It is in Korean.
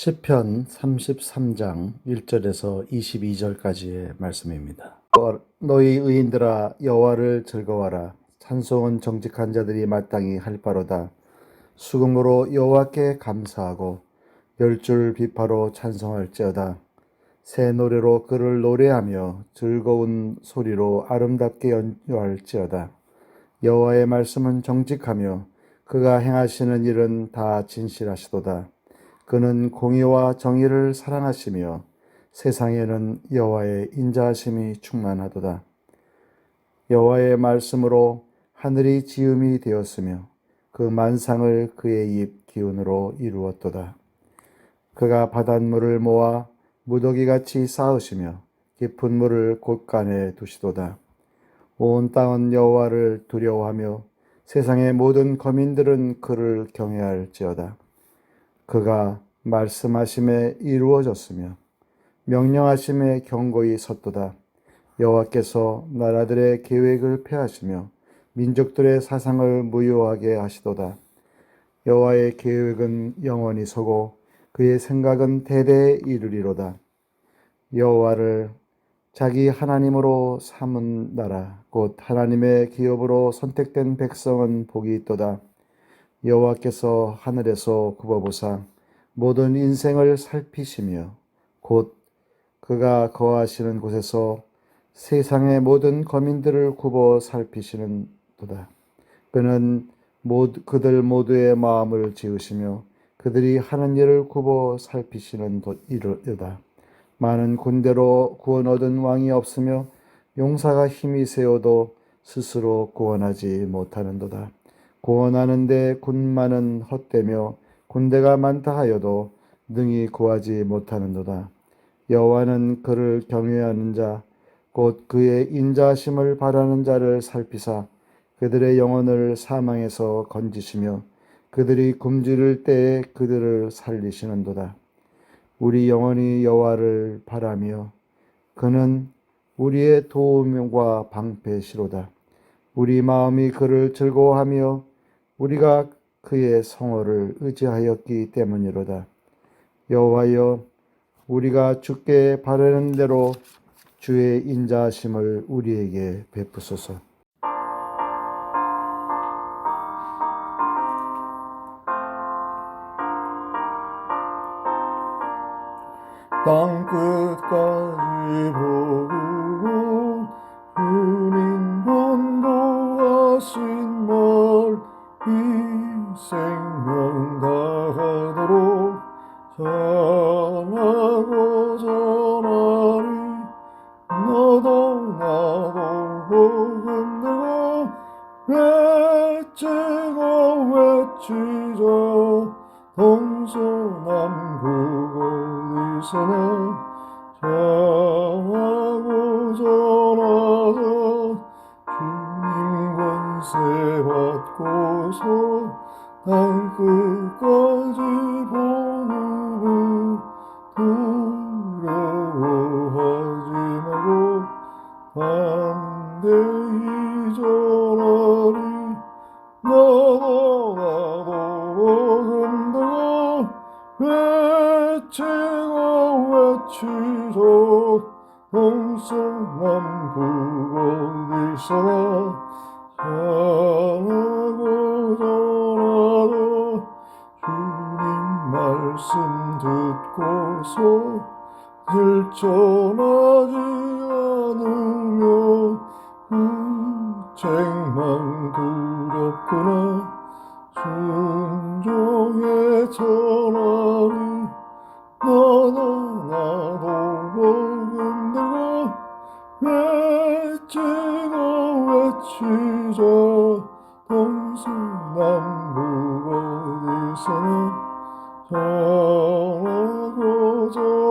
시편 33장 1절에서 22절까지의 말씀입니다. 너희 의인들아 여호와를 즐거워하라 찬송은 정직한 자들이 마땅히 할 바로다. 수금으로 여호와께 감사하고 열 줄 비파로 찬송할지어다. 새 노래로 그를 노래하며 즐거운 소리로 아름답게 연주할지어다. 여호와의 말씀은 정직하며 그가 행하시는 일은 다 진실하시도다. 그는 공의와 정의를 사랑하시며 세상에는 여호와의 인자하심이 충만하도다. 여호와의 말씀으로 하늘이 지음이 되었으며 그 만상을 그의 입 기운으로 이루었도다. 그가 바닷물을 모아 무더기 같이 쌓으시며 깊은 물을 곳간에 두시도다. 온 땅은 여호와를 두려워하며 세상의 모든 거민들은 그를 경외할지어다. 그가 말씀하심에 이루어졌으며 명령하심에 경고히 섰도다. 여호와께서 나라들의 계획을 폐하시며 민족들의 사상을 무효하게 하시도다. 여호와의 계획은 영원히 서고 그의 생각은 대대에 이르리로다. 여호와를 자기 하나님으로 삼은 나라 곧 하나님의 기업으로 선택된 백성은 복이 있도다. 여호와께서 하늘에서 굽어보사 모든 인생을 살피시며 곧 그가 거하시는 곳에서 세상의 모든 거민들을 굽어 살피시는 도다. 그는 모두, 그들 모두의 마음을 지으시며 그들이 하는 일을 굽어 살피시는 이르다. 많은 군대로 구원 얻은 왕이 없으며 용사가 힘이 세워도 스스로 구원하지 못하는도다. 구원하는데 군마는 헛되며 군대가 많다 하여도 능히 구하지 못하는도다. 여호와는 그를 경외하는 자, 곧 그의 인자심을 바라는 자를 살피사 그들의 영혼을 사망에서 건지시며 그들이 굶주릴 때에 그들을 살리시는도다. 우리 영혼이 여호와를 바라며 그는 우리의 도움과 방패시로다. 우리 마음이 그를 즐거워하며 우리가 그의 성호를 의지하였기 때문이로다. 여호와여 우리가 주께 바라는 대로 주의 인자하심을 우리에게 베푸소서. 땅 끝까지 보고 주님 전도하신 말 이 생명 다하도록 전하고 전하리 너도 나도 복음되고 외치고 외치자 동서남북 어디서나 받고서 땅 끝까지 복음을 두려워하지 말고 담대히 전하리. 너도 나도 복음되고 외치고 외치소 동서남북 어디서나 전하 말씀 듣고서 일전하지 않으면 음, 쟁망 두렵구나. 순종의 전하리 너나 나도 먹은다고 외치고 외치자. 동서남북 어디서나 主。